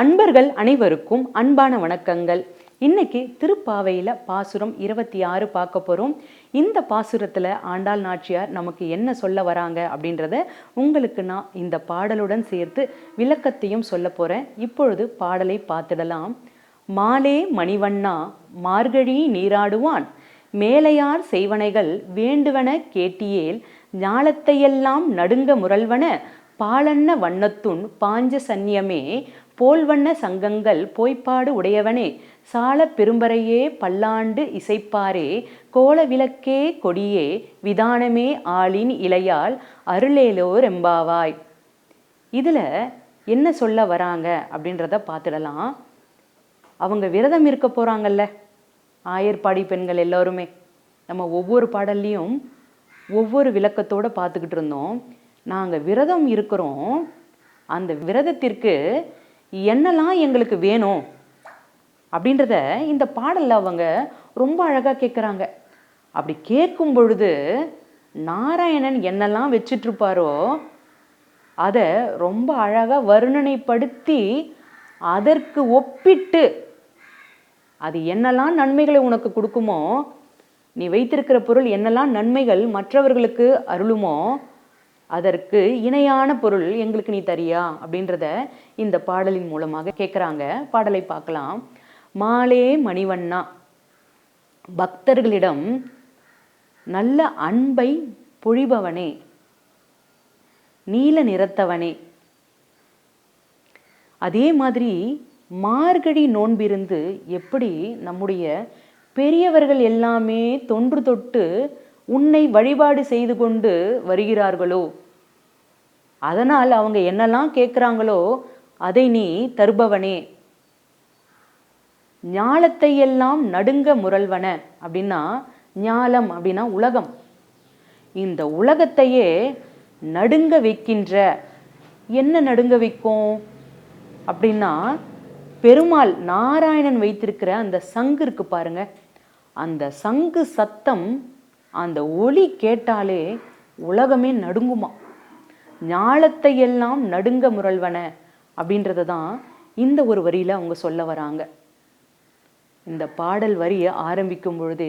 அன்பர்கள் அனைவருக்கும் அன்பான வணக்கங்கள். இன்னைக்கு திருப்பாவையில் பாசுரம் இருபத்தி ஆறு பார்க்க போகிறோம் இந்த பாசுரத்தில் ஆண்டாள் நாச்சியார் நமக்கு என்ன சொல்ல வராங்க அப்படின்றத உங்களுக்கு நான் இந்த பாடலுடன் சேர்த்து விளக்கத்தையும் சொல்ல போகிறேன் இப்பொழுது பாடலை பார்த்துடலாம். மாலே மணிவண்ணா மார்கழி நீராடுவான். மேலையார் செய்வனைகள் வேண்டுவன கேட்டியேல் ஞாலத்தையெல்லாம் நடுங்க முரல்வன. பாலன்ன வண்ணத்துன் பாஞ்ச சன்னியமே போல்வண்ண சங்கங்கள் போய்ப்பாடு உடையவனே சால பெரும்பரையே பல்லாண்டு இசைப்பாரே கோல விளக்கே கொடியே விதானமே ஆளின் இலையால் அருளேலோர் எம்பாவாய். இதில் என்ன சொல்ல வராங்க அப்படின்றத பார்த்துடலாம். அவங்க விரதம் இருக்க போகிறாங்கல்ல ஆயர்பாடி பெண்கள் எல்லோருமே. நம்ம ஒவ்வொரு பாடல்லையும் ஒவ்வொரு விளக்கத்தோடு பார்த்துக்கிட்டு இருந்தோம். நாங்கள் விரதம் இருக்கிறோம். அந்த விரதத்திற்கு என்னெல்லாம் எங்களுக்கு வேணும் அப்படின்றத இந்த பாடலில் அவங்க ரொம்ப அழகாக கேட்குறாங்க அப்படி கேட்கும் பொழுது நாராயணன் என்னெல்லாம் வச்சிட்ருப்பாரோ அதை ரொம்ப அழகாக வர்ணனைப்படுத்தி அதற்கு ஒப்பிட்டு அது என்னெல்லாம் நன்மைகளை உனக்கு கொடுக்குமோ நீ வைத்திருக்கிற பொருள் என்னெல்லாம் நன்மைகள் மற்றவர்களுக்கு அருளுமோ அதற்கு இணையான பொருள் எங்களுக்கு நீ தரியா? அப்படின்றத இந்த பாடலின் மூலமாக கேட்குறாங்க பாடலை பார்க்கலாம். மாலே மணிவண்ணா பக்தர்களிடம் நல்ல அன்பை பொழிபவனே நீல நிறத்தவனே. அதே மாதிரி மார்கழி நோன்பிருந்து எப்படி நம்முடைய பெரியவர்கள் எல்லாமே தொன்று தொட்டு உன்னை வழிபாடு செய்து கொண்டு வருகிறார்களோ? அதனால் அவங்க என்னெல்லாம் கேட்குறாங்களோ அதை நீ தருபவனே. ஞாலத்தை எல்லாம் நடுங்க முரல்வன அப்படின்னா ஞாலம் அப்படின்னா உலகம். இந்த உலகத்தையே நடுங்க வைக்கின்ற என்ன நடுங்க வைக்கும்? அப்படின்னா பெருமாள் நாராயணன் வைத்திருக்கிற அந்த சங்கு இருக்கு பாருங்க. அந்த சங்கு சத்தம் அந்த ஒளி கேட்டாலே உலகமே நடுங்குமா? ஞாலத்தை எல்லாம் நடுங்க முரல்வன அப்படின்றத தான் இந்த ஒரு வரியில் அவங்க சொல்ல வராங்க. இந்த பாடல் வரியை ஆரம்பிக்கும் பொழுது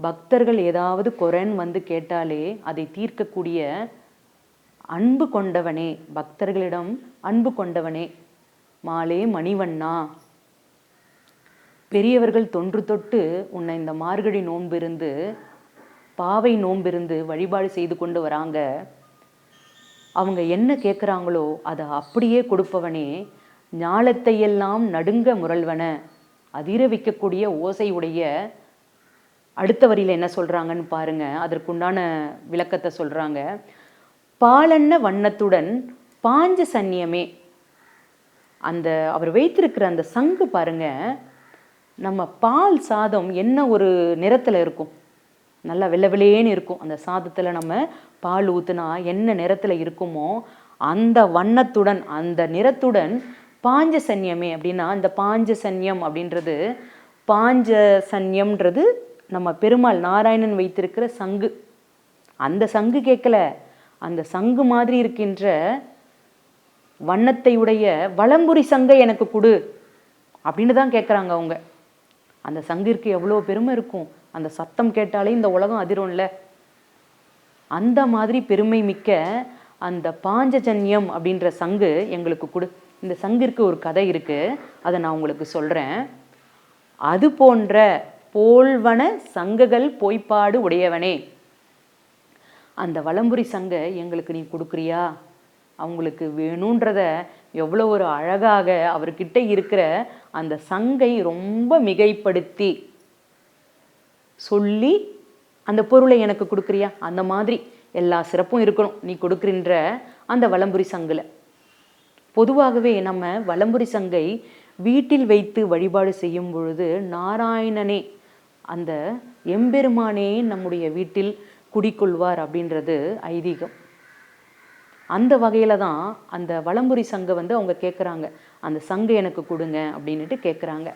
பக்தர்கள் ஏதாவது குரன் வந்து கேட்டாலே அதை தீர்க்கக்கூடிய அன்பு கொண்டவனே பக்தர்களிடம் அன்பு கொண்டவனே மாலே மணிவண்ணா. பெரியவர்கள் தொன்று தொட்டு உன்னை இந்த மார்கழி நோன்பிருந்து பாவை நோன்பிருந்து வழிபாடு செய்து கொண்டு வராங்க. அவங்க என்ன கேட்குறாங்களோ அதை அப்படியே கொடுப்பவனே ஞாலத்தையெல்லாம் நடுங்க முரல்வன. அதிர வைக்கக்கூடிய ஓசையுடைய அடுத்த வரியில் என்ன சொல்கிறாங்கன்னு பாருங்க. அதற்குண்டான விளக்கத்தை சொல்கிறாங்க பாலன்ன வண்ணத்துடன் பாஞ்ச சன்னியமே. அந்த அவர் வைத்திருக்கிற அந்த சங்கு பாருங்க. நம்ம பால் சாதம் என்ன ஒரு நிறத்தில் இருக்கும்? நல்லா வெள்ளை வெள்ளையேன்னு இருக்கும். அந்த சாதத்தில் நம்ம பால் ஊற்றுனா என்ன நிறத்தில் இருக்குமோ அந்த வண்ணத்துடன் அந்த நிறத்துடன் பாஞ்ச சன்யமே அப்படின்னா அந்த பாஞ்ச சன்யம் அப்படின்றது பாஞ்ச சன்யம்ன்றது நம்ம பெருமாள் நாராயணன் வைத்திருக்கிற சங்கு. அந்த சங்கு கேட்கல. அந்த சங்கு மாதிரி இருக்கின்ற வண்ணத்தை உடைய வளம்புரி சங்கை எனக்கு கொடு அப்படின்னு தான் கேட்குறாங்க அவங்க. அந்த சங்கிற்கு எவ்வளோ பெருமை இருக்கும். அந்த சத்தம் கேட்டாலே இந்த உலகம் அதிரும்ல. அந்த மாதிரி பெருமை மிக்க அந்த பாஞ்சஜன்யம் அப்படின்ற சங்கு எங்களுக்கு கொடு. இந்த சங்கிற்கு ஒரு கதை இருக்குது அதை நான் உங்களுக்கு சொல்கிறேன் அது போன்ற போல்வன சங்குகள் பொய்ப்பாடு உடையவனே. அந்த வலம்புரி சங்கை எங்களுக்கு நீ கொடுக்குறியா? அவங்களுக்கு வேணுன்றத எவ்வளோ ஒரு அழகாக அவர்கிட்ட இருக்கிற அந்த சங்கை ரொம்ப மிகைப்படுத்தி சொல்லி அந்த பொருளை எனக்கு கொடுக்குறியா? அந்த மாதிரி எல்லா சிறப்பும் இருக்கணும். நீ கொடுக்குறின்ற அந்த வலம்புரி சங்கில். பொதுவாகவே நம்ம வலம்புரி சங்கை வீட்டில் வைத்து வழிபாடு செய்யும் பொழுது நாராயணனே அந்த எம்பெருமானே நம்முடைய வீட்டில் குடிக்கொள்வார் அப்படின்றது ஐதீகம். அந்த வகையில் தான் அந்த வலம்புரி சங்கை வந்து அவங்க கேட்குறாங்க அந்த சங்கை எனக்கு கொடுங்க அப்படின்ட்டு கேட்குறாங்க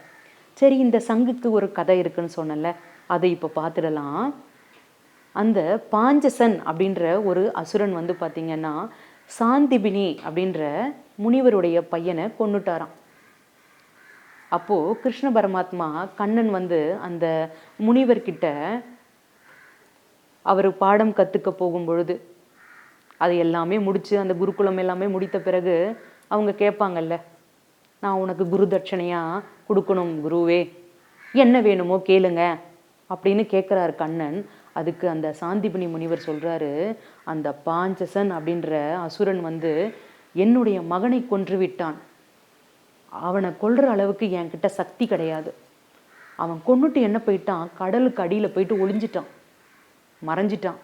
சரி இந்த சங்குக்கு ஒரு கதை இருக்குன்னு சொன்னல அதை இப்போ பார்த்துடலாம் அந்த பாஞ்சசன் அப்படின்ற ஒரு அசுரன் வந்து பார்த்திங்கன்னா சாந்திபினி அப்படின்ற முனிவருடைய பையனை கொண்டுட்டாராம் அப்போது கிருஷ்ண பரமாத்மா கண்ணன் வந்து அந்த முனிவர்கிட்ட அவர் பாடம் கற்றுக்க போகும் பொழுது அது எல்லாமே முடித்து அந்த குருகுலம் எல்லாமே முடித்த பிறகு அவங்க கேட்பாங்கல்ல நான் உனக்கு குரு தட்சணையாக கொடுக்கணும் குருவே. என்ன வேணுமோ கேளுங்க அப்படின்னு கேட்குறாரு கண்ணன். அதுக்கு அந்த சாந்திபுனி முனிவர் சொல்கிறாரு அந்த பாஞ்சசன் அப்படின்ற அசுரன் வந்து என்னுடைய மகனை கொன்று விட்டான். அவனை கொல்ற அளவுக்கு என்கிட்ட சக்தி கிடையாது. அவன் கொண்டுட்டு என்ன போயிட்டான்? கடலுக்கு அடியில் போயிட்டு ஒளிஞ்சிட்டான். மறைஞ்சிட்டான்.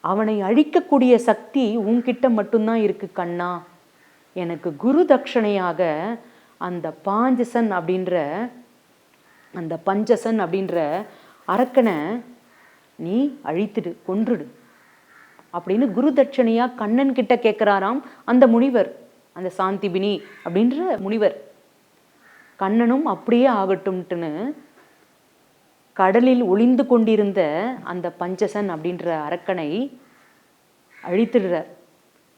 அவனை அழிக்கக்கூடிய சக்தி உன்கிட்ட மட்டும்தான் இருக்கு கண்ணா. எனக்கு குரு தட்சணையாக அந்த பாஞ்சசன் அப்படின்ற அந்த பஞ்சசன் அப்படின்ற அரக்கனை நீ அழித்துடு கொன்றுடு அப்படின்னு குரு தட்சணையாக கண்ணன் கிட்ட கேட்குறாராம் அந்த முனிவர் அந்த சாந்திபினி அப்படின்ற முனிவர். கண்ணனும் அப்படியே ஆகட்டும்ட்டுன்னு கடலில் ஒளிந்து கொண்டிருந்த அந்த பஞ்சசன் அப்படின்ற அரக்கனை அழித்துடுறார்.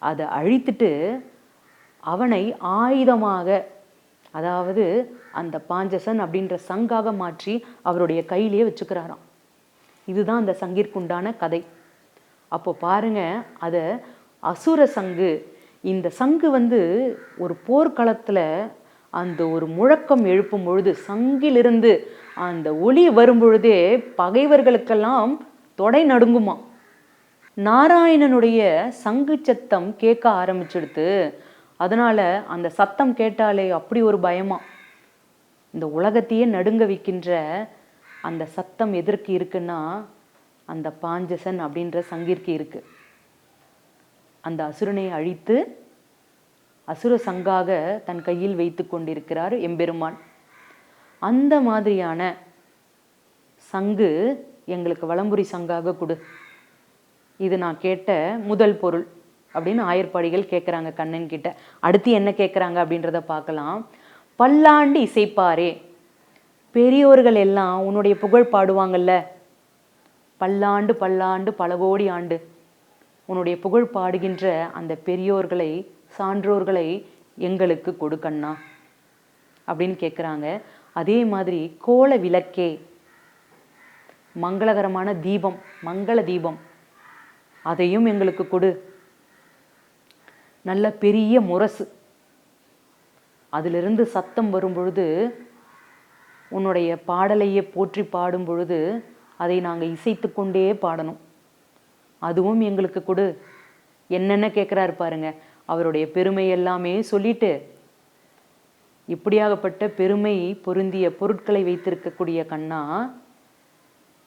அதை அழித்துட்டு அவனை ஆயுதமாக அதாவது அந்த பாஞ்சசன் அப்படின்ற சங்காக மாற்றி அவருடைய கையிலேயே வச்சுக்கிறாராம். இதுதான் அந்த சங்கிற்குண்டான கதை. அப்போ பாருங்க அதை அசுர சங்கு இந்த சங்கு வந்து ஒரு போர்க்களத்தில் அந்த ஒரு முழக்கம் எழுப்பும் பொழுது சங்கிலிருந்து அந்த ஒளி வரும் பொழுதே பகைவர்களுக்கெல்லாம் தொடை நடுங்குமா நாராயணனுடைய சங்கு சத்தம் கேட்க ஆரம்பிச்சிடுத்து அதனால அந்த சத்தம் கேட்டாலே அப்படி ஒரு பயமா. இந்த உலகத்தையே நடுங்க வைக்கின்ற அந்த சத்தம் எதற்கு இருக்குன்னா அந்த பாஞ்சசன் அப்படின்ற சங்கிற்கு இருக்கு. அந்த அசுரனை அழித்து அசுர சங்காக தன் கையில் வைத்து கொண்டிருக்கிறார் எம்பெருமான். அந்த மாதிரியான சங்கு எங்களுக்கு வலம்புரி சங்காக கொடு. இது நான் கேட்ட முதல் பொருள். அப்படின்னு ஆயர்பாடிகள் கேட்குறாங்க கண்ணன் கிட்ட அடுத்து என்ன கேட்குறாங்க அப்படின்றத பார்க்கலாம். பல்லாண்டு இசைப்பாரே பெரியோர்கள் எல்லாம் உன்னுடைய புகழ் பாடுவாங்கல்ல? பல்லாண்டு பல்லாண்டு பல கோடி ஆண்டு. உன்னுடைய புகழ் பாடுகின்ற அந்த பெரியோர்களை சான்றோர்களை எங்களுக்கு கொடுக்கண்ணா அப்படின்னு கேட்குறாங்க அதே மாதிரி கோல விளக்கே மங்களகரமான தீபம் மங்கள தீபம் அதையும் எங்களுக்கு கொடு. நல்ல பெரிய முரசு. அதிலிருந்து சத்தம் வரும் பொழுது உன்னுடைய பாடலையே போற்றி பாடும் பொழுது அதை நாங்கள் இசைத்து கொண்டே பாடணும். அதுவும் எங்களுக்கு கொடு. என்னென்ன கேட்குறாரு பாருங்க. அவருடைய பெருமை எல்லாமே சொல்லிட்டு இப்படியாகப்பட்ட பெருமை பொருந்திய பொருட்களை வைத்திருக்கக்கூடிய கண்ணா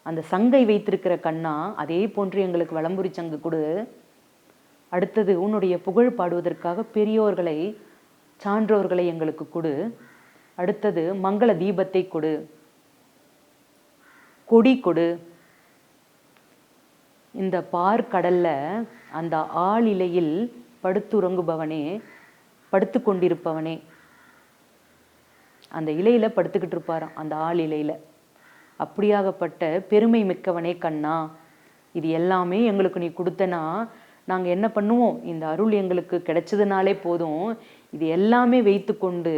அந்த சங்கை வைத்திருக்கிற கண்ணா அதே போன்று எங்களுக்கு வளம்புரி சங்கு கொடு. அடுத்தது உன்னுடைய புகழ் பாடுவதற்காக பெரியோர்களை சான்றோர்களை எங்களுக்கு கொடு. அடுத்தது மங்கள தீபத்தை கொடு. கொடி கொடு. இந்த பார்க்கடல்ல அந்த ஆளிலையில் படுத்துறங்குபவனே படுத்து கொண்டிருப்பவனே. அந்த இலையில படுத்துக்கிட்டு இருப்பாராம் அந்த ஆள் இலையில. அப்படியாகப்பட்ட பெருமை மிக்கவனே கண்ணா. இது எல்லாமே எங்களுக்கு நீ கொடுத்தனா நாங்கள் என்ன பண்ணுவோம்? இந்த அருள் எங்களுக்கு கிடைச்சதுனாலே போதும். இது எல்லாமே வைத்துக்கொண்டு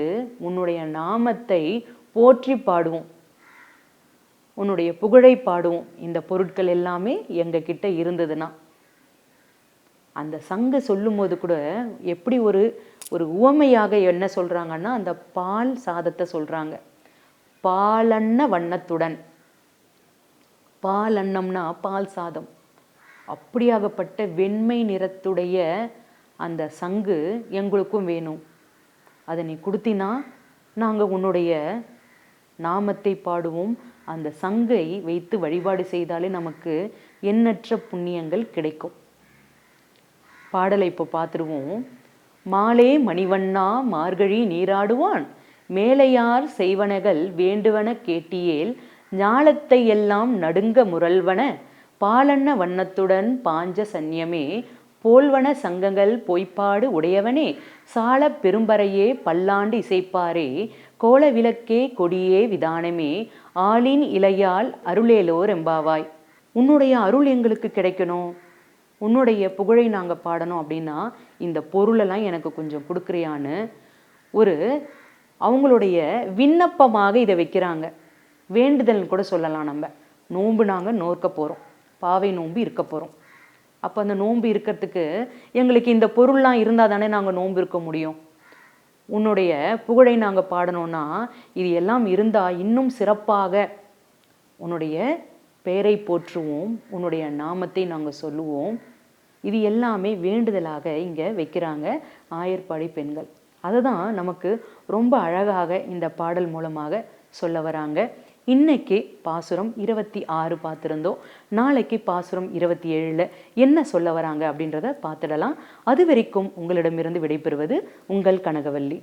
உன்னுடைய நாமத்தை போற்றி பாடுவோம். உன்னுடைய புகழை பாடுவோம். இந்த பொருட்கள் எல்லாமே எங்கள் கிட்ட இருந்ததுன்னா. அந்த சங்கு சொல்லும்போது கூட எப்படி ஒரு ஒரு உவமையாக என்ன சொல்கிறாங்கன்னா அந்த பால் சாதத்தை சொல்கிறாங்க பாலன்ன வண்ணத்துடன். பால் அன்னம்னா பால் சாதம். அப்படியாகப்பட்ட வெண்மை நிறத்துடைய அந்த சங்கு எங்களுக்கும் வேணும். அதை நீ கொடுத்தினா நாங்கள் உன்னுடைய நாமத்தை பாடுவோம். அந்த சங்கை வைத்து வழிபாடு செய்தாலே நமக்கு எண்ணற்ற புண்ணியங்கள் கிடைக்கும். பாடலை இப்போ பார்த்துருவோம் மாலே மணிவண்ணா மார்கழி நீராடுவான். மேலையார் செய்வனகள் வேண்டுவன கேட்டியேல். ஞாலத்தை எல்லாம் நடுங்க முரல்வன. பாலன்ன வண்ணத்துடன் பாஞ்ச சன்யமே போல்வன சங்கங்கள் பொய்ப்பாடு உடையவனே சால பெரும்பறையே பல்லாண்டு இசைப்பாரே கோல விளக்கே கொடியே விதானமே ஆளின் இலையால் அருளேலோர் எம்பாவாய். உன்னுடைய அருள் எங்களுக்கு கிடைக்கணும். உன்னுடைய புகழை நாங்கள் பாடணும் அப்படின்னா இந்த பொருளெல்லாம் எனக்கு கொஞ்சம் கொடுக்குறியான்னு ஒரு அவங்களுடைய விண்ணப்பமாக இதை வைக்கிறாங்க. வேண்டுதல்னு கூட சொல்லலாம் நம்ம. நோன்பு நாங்கள் நோக்க போகிறோம் பாவை நோன்பு இருக்க போகிறோம் அப்போ அந்த நோன்பு இருக்கிறதுக்கு எங்களுக்கு இந்த பொருள்லாம் இருந்தால் தானே நாங்கள் நோன்பு இருக்க முடியும். உன்னுடைய புகழை நாங்கள் பாடணும்னா இது எல்லாம் இருந்தால் இன்னும் சிறப்பாக உன்னுடைய பெயரை போற்றுவோம் உன்னுடைய நாமத்தை நாங்கள் சொல்லுவோம். இது எல்லாமே வேண்டுதலாக இங்கே வைக்கிறாங்க ஆயர்பாடி பெண்கள். அதை தான் நமக்கு ரொம்ப அழகாக இந்த பாடல் மூலமாக சொல்ல வராங்க. இன்னைக்கு பாசுரம் இருபத்தி ஆறு பார்த்துருந்தோம். நாளைக்கு பாசுரம் இருபத்தி ஏழில் என்ன சொல்ல வராங்க அப்படின்றத பார்த்துடலாம். அது வரைக்கும் உங்களிடமிருந்து விடைபெறுவது உங்கள் கனகவல்லி.